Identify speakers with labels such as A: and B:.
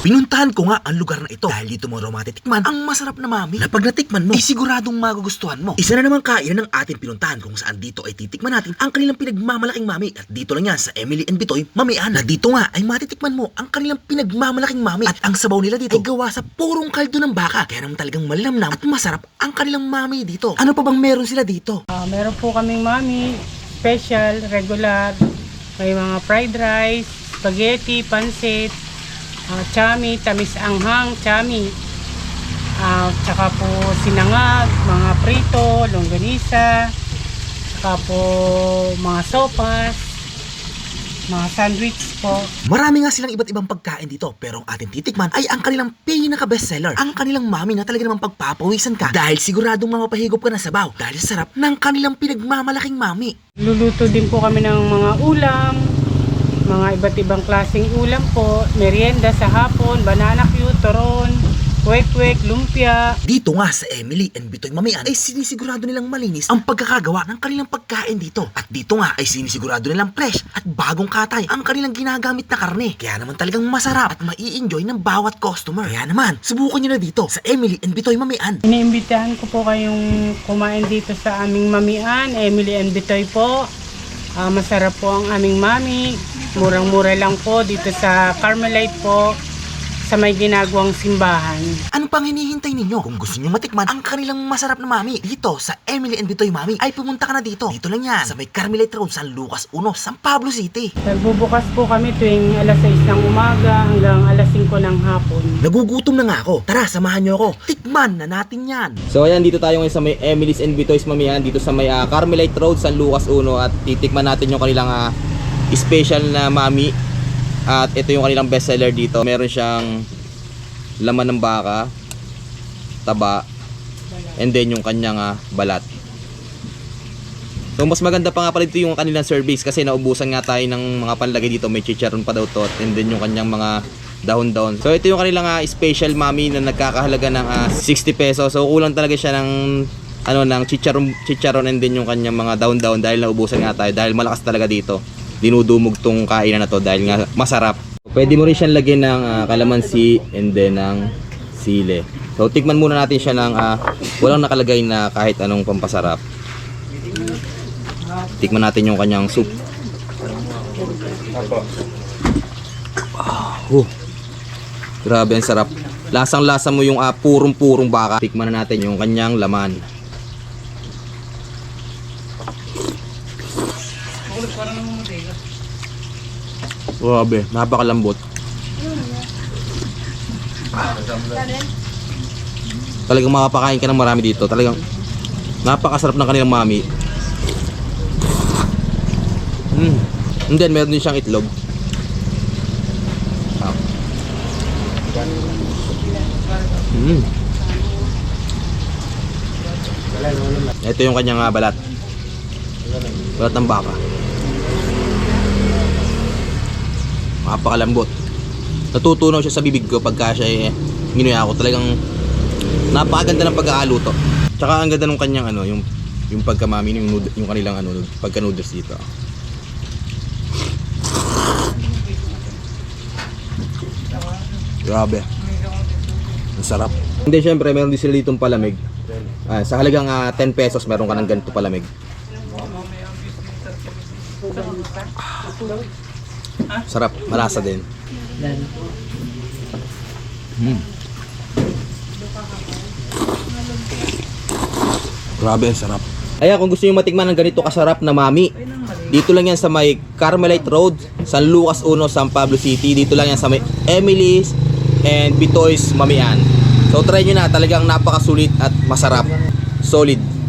A: Pinuntahan ko nga ang lugar na ito. Dahil dito mo raw matitikman ang masarap na mami. Na pag natikman mo, isiguradong magugustuhan mo. Isa na naman kainan ng ating pinuntahan kung saan dito ay titikman natin ang kanilang pinagmamalaking mami. At dito lang yan sa Emily and Bitoy Mamian. Na dito nga ay matitikman mo ang kanilang pinagmamalaking mami. At ang sabaw nila dito ay gawa sa purong kaldo ng baka. Kaya naman talagang malinamnam at masarap ang kanilang mami dito. Ano pa bang meron sila dito?
B: Ah, meron po kaming mami, special, regular, may mga fried rice, spaghetti, pansit, uh, chami, tamis anghang, chami, Ah, tsaka po sinangag, mga prito, longganisa, tsaka po mga sopas, mga sandwich po.
A: Marami nga silang iba't ibang pagkain dito pero ang ating titikman ay ang kanilang pinaka bestseller. Ang kanilang mami na talaga namang pagpapawisan ka dahil siguradong mapapahigop ka ng sabaw dahil sa sarap ng kanilang pinagmamalaking mami.
B: Luluto din po kami ng mga ulam, mga iba't ibang klaseng ulam po, merienda sa hapon, banana cue, toron, kwek-kwek, lumpia.
A: Dito nga sa Emily and Bitoy Mamian ay sinisigurado nilang malinis ang pagkakagawa ng kanilang pagkain dito. At dito nga ay sinisigurado nilang fresh at bagong katay ang kanilang ginagamit na karne. Kaya naman talagang masarap at mai-enjoy ng bawat customer. Kaya naman, subukan nyo na dito sa Emily and Bitoy Mamian.
B: Iniimbitahan ko po kayong kumain dito sa aming mamian, Emily and Bitoy po. Ah, masarap po ang aming mami. Murang-mura lang po dito sa Carmelite po sa may ginagawang simbahan.
A: Ano pang hinihintay ninyo? Kung gusto nyo matikman ang kanilang masarap na mami dito sa Emily and Bitoy Mami ay pumunta ka na dito. Dito lang yan sa may Carmelite Road, San Lucas 1, San Pablo City.
B: Nagbubukas po kami tuwing alas 6 ng umaga hanggang alas 5 ng hapon.
A: Nagugutom na nga ako. Tara, samahan nyo ako. Tikman na natin yan.
C: So ayan, dito tayo ngayon sa may Emily's and Bitoy's Mamihan, dito sa may ah, Carmelite Road, San Lucas 1 at titikman natin yung kanilang ah, special na mami. At ito yung kanilang bestseller dito. Meron siyang laman ng baka, taba, and then yung kanyang ah, balat. So mas maganda pa nga pala dito yung kanilang service kasi naubusan nga tayo ng mga panlagay dito. May chicharon pa daw to and then yung kanyang mga dahon-dahon. So ito yung kanilang ah, special mami na nagkakahalaga ng ah, 60 pesos. So kulang talaga siya ng ano ng chicharon chicharon and then yung kanyang mga dahon-dahon dahil naubusan nga tayo dahil malakas talaga dito. Dinudumog tong kainan na to dahil nga masarap. Pwede mo rin siyang lagyan ng ah, kalamansi and then ng sile. So tikman muna natin siya ng ah, walang nakalagay na kahit anong pampasarap. Tikman natin yung kanyang soup. Oh. Grabe ang sarap. Lasang lasa mo yung ah, purong-purong baka. Tikman na natin yung kanyang laman. Grabe, napakalambot. Talagang makapakain ka ng marami dito. Talagang napakasarap ng kanilang mami. Mm. And then meron din siyang itlog. Mm. Ito yung kanyang ah, balat. Balat ng baka. Napakalambot. Natutunaw siya sa bibig ko pagka siya eh, ginuya ako. Talagang napakaganda ng pagkakaluto. Tsaka ang ganda ng kanyang ano, yung yung pagkamami, yung, nood- yung kanilang ano, pagka noodles dito. Grabe. Ang sarap. Hindi, syempre, meron din sila ditong palamig. Ah, sa halagang ah, 10 pesos, meron ka ng ganito palamig. Sarap, malasa din. Mm. Grabe, sarap. Ayan, kung gusto niyo matikman ng ganito kasarap na mami, dito lang yan sa may Carmelite Road, San Lucas 1, San Pablo City. Dito lang yan sa may Emily's and Bitoy's Mamian. So try nyo na, talagang napakasulit at masarap. Solid.